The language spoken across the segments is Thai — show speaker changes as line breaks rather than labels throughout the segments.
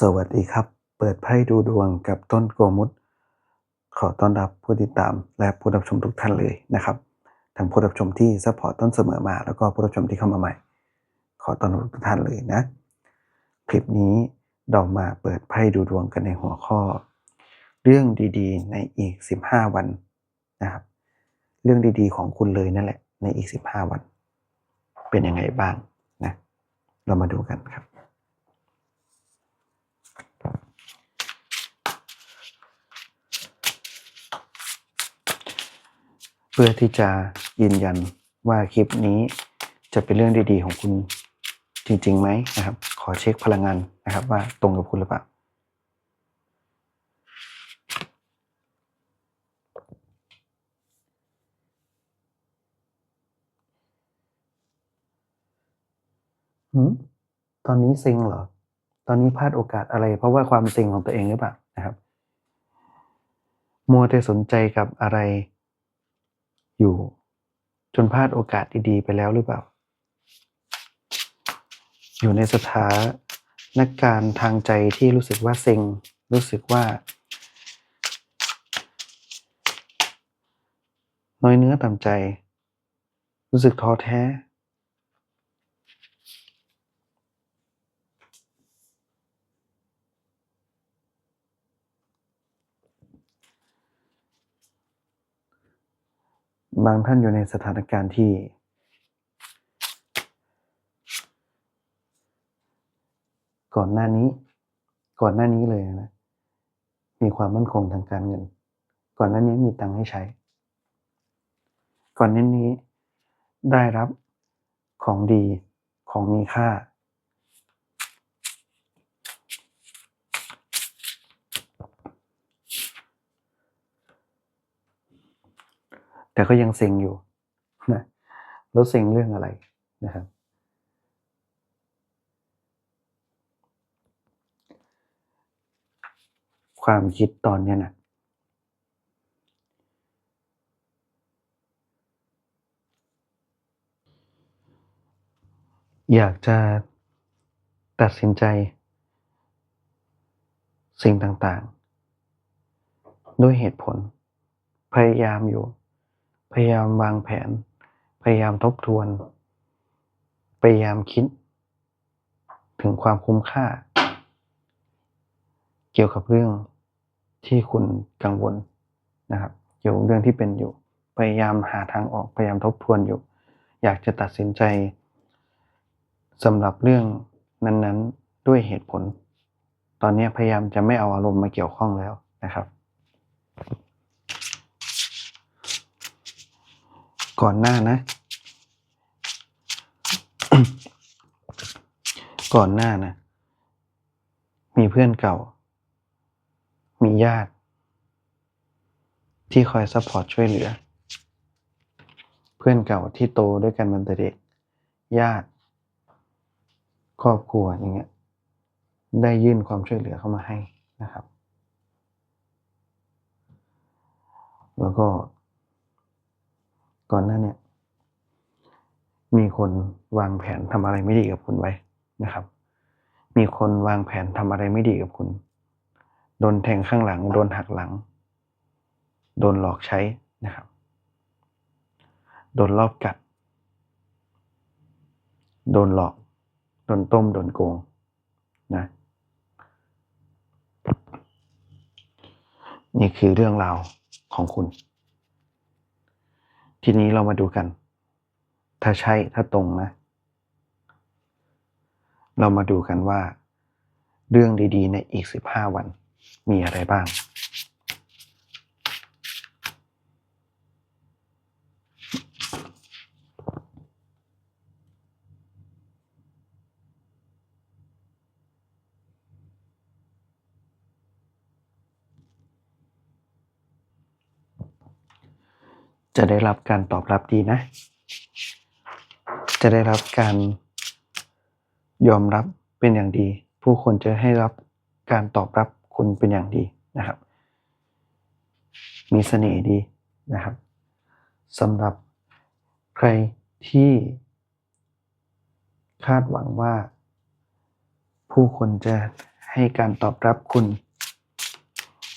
สวัสดีครับ เปิดไพ่ดูดวงกับต้นโกมุตขอต้อนรับผู้ติดตามและผู้รับชมทุกท่านเลยนะครับทั้งผู้รับชมที่ซัพพอร์ตต้นเสมอมา แล้วก็ผู้รับชมที่เข้ามาใหม่ ขอต้อนรับทุกท่านเลยนะ คลิปนี้เรามาเปิดไพ่ดูดวงกันในหัวข้อ เรื่องดีๆ ในอีก 15 วันนะครับ เรื่องดีๆของคุณเลยนั่นแหละในอีก 15 วัน เป็นยังไงบ้างนะ เรามาดูกันครับ พื่อที่จะยืนยันว่าคลิปนี้จะเป็นเรื่องดี ๆ ของคุณจริงๆไหมนะครับ ขอเช็คพลังงานนะครับ ว่าตรงกับคุณหรือเปล่าตอนนี้เซ็งเหรอ ตอนนี้พลาดโอกาสอะไร เพราะว่าความเซ็งของตัวเองหรือเปล่านะครับ มัวแต่สนใจกับอะไร อยู่ จนพลาดโอกาสดีๆไปแล้วหรือเปล่า อยู่ในสถานการณ์ทางใจที่รู้สึกว่าเซ็ง รู้สึกว่า น้อยเนื้อต่ำใจ รู้สึกท้อแท้ บางท่านอยู่ในสถานการณ์ที่ ก่อนหน้านี้ ก่อนหน้านี้เลยนะ มีความมั่นคงทางการเงิน ก่อนหน้านี้มีตังค์ให้ใช้ ก่อนหน้านี้ได้รับของดีของมีค่า แต่ก็ยังเซ็งอยู่นะแล้วเซ็งเรื่องอะไรนะครับ ความคิดตอนนี้นะอยากจะตัดสินใจ สิ่งต่างๆ ด้วยเหตุผลพยายามอยู่ พยายามวางแผน พยายามทบทวน พยายามคิด ถึงความคุ้มค่า เกี่ยวกับเรื่องที่คุณกังวลนะครับเกี่ยวกับเรื่องที่เป็นอยู่ พยายามหาทางออกพยายามทบทวนอยู่ อยากจะตัดสินใจสำหรับเรื่องนั้นๆด้วยเหตุผล ตอนนี้พยายามจะไม่เอาอารมณ์มาเกี่ยวข้องแล้วนะครับ ก่อนหน้านะ ก่อนหน้านะ มีเพื่อนเก่า มีญาติ ที่คอยซัพพอร์ตช่วยเหลือ เพื่อนเก่าที่โตด้วยกันมาแต่เด็ก ญาติ ครอบครัวอย่างเงี้ย ได้ยื่นความช่วยเหลือเข้ามาให้นะครับ แล้วก็ ก่อนหน้าเนี่ยมีคนวางแผนทำอะไรไม่ดีกับคุณไว้นะครับ มีคนวางแผนทำอะไรไม่ดีกับคุณ โดนแทงข้างหลัง โดนหักหลัง โดนหลอกใช้นะครับ โดนรอบกัด โดนหลอก โดนต้ม โดนโกงนะ นี่คือเรื่องราวของคุณ ทีนี้เรามาดูกัน ถ้าใช่ถ้าตรงนะ เรามาดูกันว่า เรื่องดีๆ ในอีกสิบห้าวันมีอะไรบ้าง จะได้รับการตอบรับดีนะ จะได้รับการยอมรับเป็นอย่างดี ผู้คนจะให้รับการตอบรับคุณเป็นอย่างดีนะครับ มีเสน่ห์ดีนะครับสำหรับใครที่คาดหวังว่า ผู้คนจะใหให้การตอบรับคุณ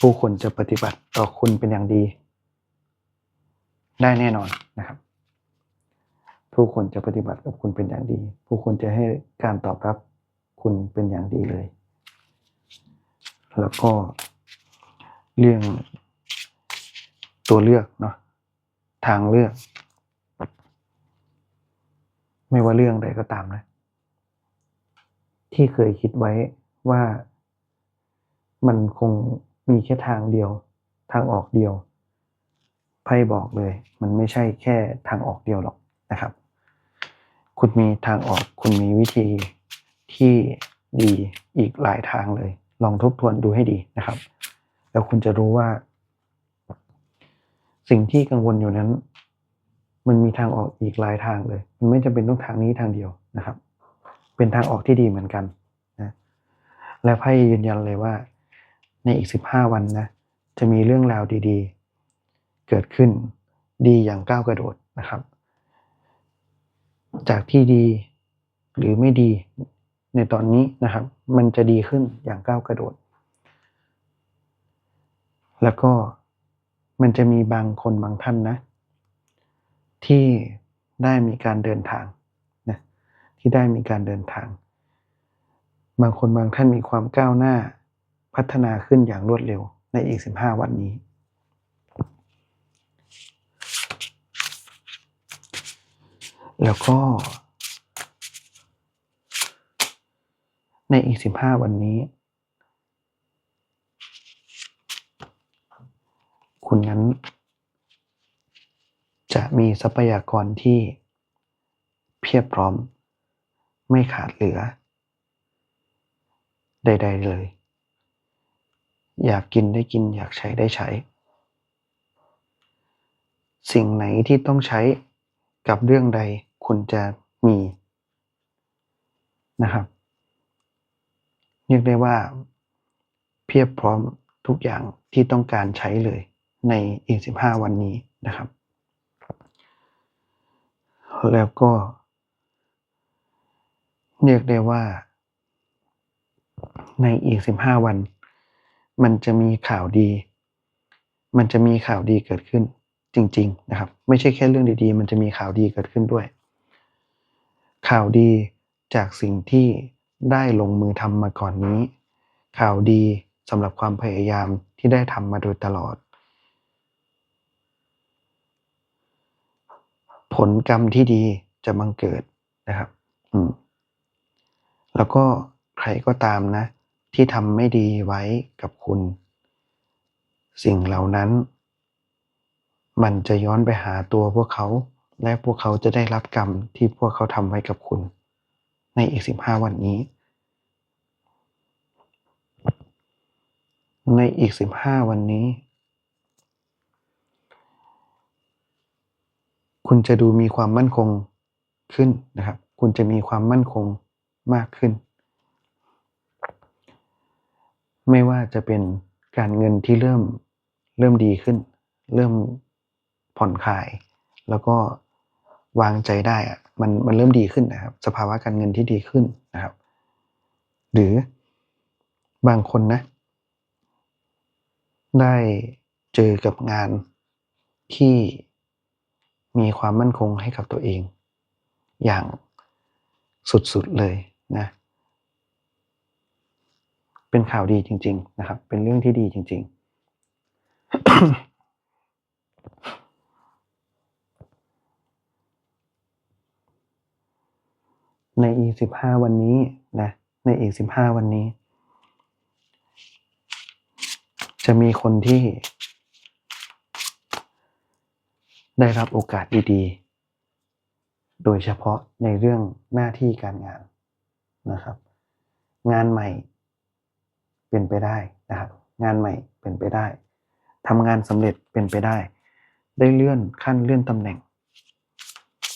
ผู้คนจะปฏิบัติต่อคุณเป็นอย่างดี ได้แน่นอนนะครับ ผู้คนจะปฏิบัติกับคุณเป็นอย่างดี ผู้คนจะให้การตอบรับคุณเป็นอย่างดีเลย แล้วก็เรื่องตัวเลือกเนาะทางเลือก ไม่ว่าเรื่องใดก็ตามนะ ที่เคยคิดไว้ว่ามันคงมีแค่ทางเดียว ทางออกเดียว ไพ่บอกเลย มันไม่ใช่แค่ทางออกเดียวหรอกนะครับ คุณมีทางออกคุณมีวิธีที่ดีอีกหลายทางเลย ลองทบทวนดูให้ดีนะครับ แล้วคุณจะรู้ว่า สิ่งที่กังวลอยู่นั้น มันมีทางออกอีกหลายทางเลย มันไม่จำเป็นต้องทางนี้ทางเดียวนะครับ เป็นทางออกที่ดีเหมือนกันนะและไพ่ยืนยันเลยว่า ในอีกสิบห้าวันนะจะมีเรื่องราวดี ๆ เกิดขึ้นดีอย่างก้าวกระโดดนะครับ จากที่ดีหรือไม่ดีในตอนนี้นะครับ มันจะดีขึ้นอย่างก้าวกระโดด แล้วก็มันจะมีบางคนบางท่านนะ ที่ได้มีการเดินทางนะที่ได้มีการเดินทาง บางคนบางท่านมีความก้าวหน้าพัฒนาขึ้นอย่างรวดเร็วในอีก 15 วันนี้ แล้วก็ ในอีก15วันนี้ คุณนั้น จะมีทรัพยากรที่เพียบพร้อม ไม่ขาดเหลือ ใด ๆ เลย อยากกินได้กิน อยากใช้ได้ใช้ สิ่งไหนที่ต้องใช้กับเรื่องใด คุณจะมีนะครับเรียกได้ว่าเพียบพร้อมทุกอย่างที่ต้องการใช้เลยในอีก 15 วันนี้นะครับ แล้วก็ เรียกได้ว่า ในอีก 15 วัน มันจะมีข่าวดี มันจะมีข่าวดีเกิดขึ้นจริง ๆ นะครับ ไม่ใช่แค่เรื่องดีๆ มันจะมีข่าวดีเกิดขึ้นด้วย ข่าวดีจากสิ่งที่ได้ลงมือทำมาก่อนนี้ ข่าวดีสำหรับความพยายามที่ได้ทำมาโดยตลอด ผลกรรมที่ดีจะบังเกิดนะครับ อืม แล้วก็ใครก็ตามนะ ที่ทำไม่ดีไว้กับคุณ สิ่งเหล่านั้น มันจะย้อนไปหาตัวพวกเขา และพวกเขาจะได้รับกรรมที่พวกเขาทำไว้กับคุณ ในอีกสิบห้าวันนี้ ในอีกสิบห้าวันนี้ คุณจะดูมีความมั่นคงขึ้นนะครับ คุณจะมีความมั่นคงมากขึ้น ไม่ว่าจะเป็นการเงินที่เริ่มเริ่มดีขึ้น เริ่มผ่อนคลาย แล้วก็ วางใจได้อะมันมันเริ่มดีขึ้นนะครับ สภาวะการเงินที่ดีขึ้นนะครับ หรือบางคนนะ ได้เจอกับงานที่มีความมั่นคงให้กับตัวเอง อย่างสุดๆเลยนะ เป็นข่าวดีจริง ๆ นะครับ เป็นเรื่องที่ดีจริง ๆ ในอีกสิบห้าวันนี้นะในอีกสิบห้าวันนี้ จะมีคนที่ ได้รับโอกาสดีๆ โดยเฉพาะในเรื่องหน้าที่การงานนะครับ งานใหม่เป็นไปได้นะครับ งานใหม่เป็นไปได้ทำงานสำเร็จเป็นไปได้ ได้เลื่อนขั้นเลื่อนตำแหน่ง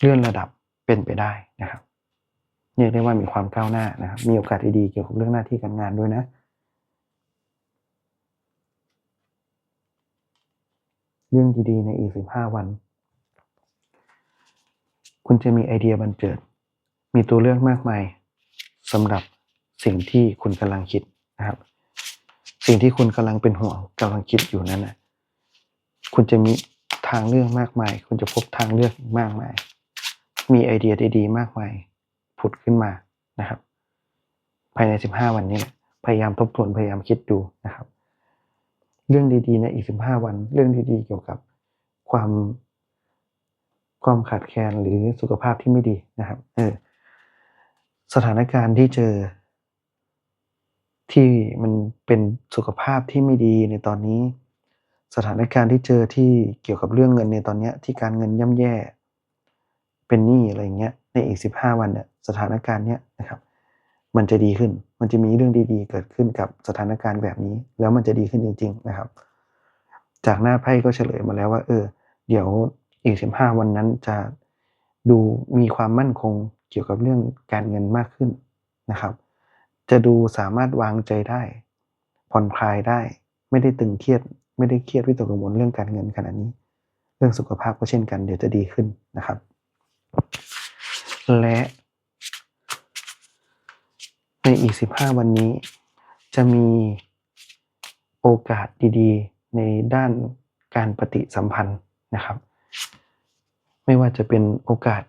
เลื่อนระดับเป็นไปได้นะครับ เรียกได้ว่ามีความก้าวหน้านะครับมีโอกาสดีๆเกี่ยวกับเรื่องหน้าที่การงานด้วยนะ เรื่องดีๆในอีกสิบห้าวัน คุณจะมีไอเดียบันเจิด มีตัวเลือกมากมายสำหรับสิ่งที่คุณกำลังคิดนะครับ สิ่งที่คุณกำลังเป็นห่วงกำลังคิดอยู่นั้นนะคุณจะมีทางเลือกมากมาย คุณจะพบทางเลือกอีกมากมาย มีไอเดียดีๆ มากมาย ผุดขึ้นมานะครับ ภายใน 15 วันนี้พยายามทบทวนพยายามคิดดูนะครับ เรื่องดีๆในอีก 15 วัน เรื่องดีๆเกี่ยวกับความความขาดแคลนหรือสุขภาพที่ไม่ดีนะครับเออสถานการณ์ที่เจอ ที่มันเป็นสุขภาพที่ไม่ดีในตอนนี้ สถานการณ์ที่เจอที่เกี่ยวกับเรื่องเงินในตอนนี้ที่การเงินย่ำแย่ เป็นหนี้อะไรเงี้ย ในอีกสิบห้าวันเนี่ยสถานการณ์เนี้ยนะครับมันจะดีขึ้น มันจะมีเรื่องดีๆ เกิดขึ้นกับสถานการณ์แบบนี้ แล้วมันจะดีขึ้นจริง ๆ นะครับ จากหน้าไพ่ก็เฉลยมาแล้วว่า เออ เดี๋ยวอีกสิบห้าวันนั้นจะดูมีความมั่นคงเกี่ยวกับเรื่องการเงินมากขึ้นนะครับ จะดูสามารถวางใจได้ ผ่อนคลายได้ ไม่ได้ตึงเครียด ไม่ได้เครียดวิตกกังวลเรื่องการเงินขนาดนี้ เรื่องสุขภาพก็เช่นกัน เดี๋ยวจะดีขึ้นนะครับ และในอีก 15 วันนี้ จะมีโอกาสดีๆ ในด้านการปฏิสัมพันธ์นะครับ ไม่ว่าจะเป็นโอกาส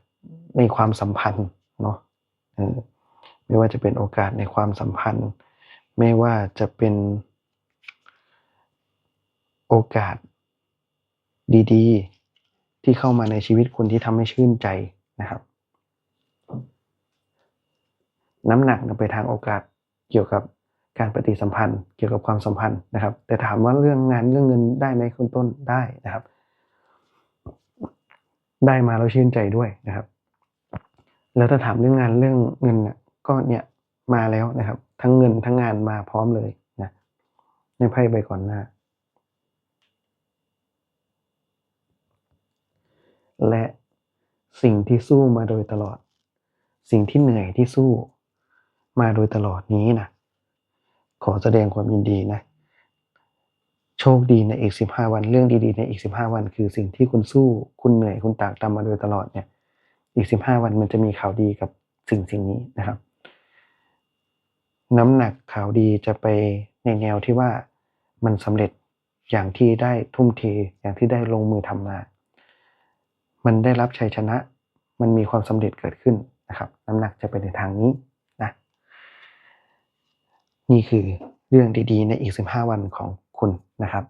ในความสัมพันธ์เนาะไม่ว่าจะเป็นโอกาสในความสัมพันธ์ ไม่ว่าจะเป็นโอกาสดีๆ ที่เข้ามาในชีวิตคุณที่ทำให้ชื่นใจนะครับ น้ำหนักไปทางโอกาสเกี่ยวกับการปฏิสัมพันธ์ เกี่ยวกับความสัมพันธ์นะครับ แต่ถามว่าเรื่องงานเรื่องเงินได้ไหมคุณต้นได้นะครับ ได้มาแล้วชื่นใจด้วยนะครับ แล้วถ้าถามเรื่องงานเรื่องเงินเนี่ยก็เนี่ยมาแล้วนะครับ ทั้งเงินทั้งงานมาพร้อมเลยนะในไพ่ใบก่อนหน้า และสิ่งที่สู้มาโดยตลอด สิ่งที่เหนื่อยที่สู้ มาโดยตลอดนี้นะขอแสดงความยินดีนะ โชคดีในอีกสิบห้าวัน เรื่องดีๆ ในอีกสิบห้าวัน คือสิ่งที่คุณสู้คุณเหนื่อยคุณตากตำมมาโดยตลอดเนี่ย อีกสิบห้าวันมันจะมีข่าวดีกับสิ่งสิ่งนี้นะครับ น้ำหนักข่าวดีจะไปในแนวที่ว่ามันสำเร็จอย่างที่ได้ทุ่มเทอย่างที่ได้ลงมือทำมา มันได้รับชัยชนะ มันมีความสำเร็จเกิดขึ้นนะครับ น้ำหนักจะไปในทางนี้ นี่คือเรื่องดีๆ ในอีก 15 วันของคุณนะครับ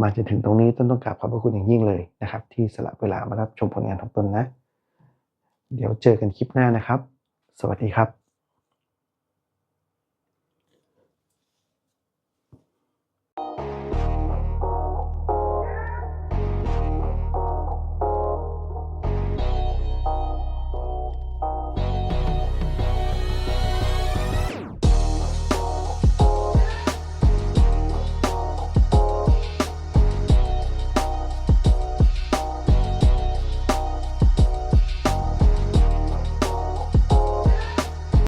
มาจนถึงตรงนี้ต้นต้องกราบขอบพระคุณอย่างยิ่งเลยนะครับ ที่สละเวลามารับชมผลงานของตนนะ เดี๋ยวเจอกันคลิปหน้านะครับ สวัสดีครับ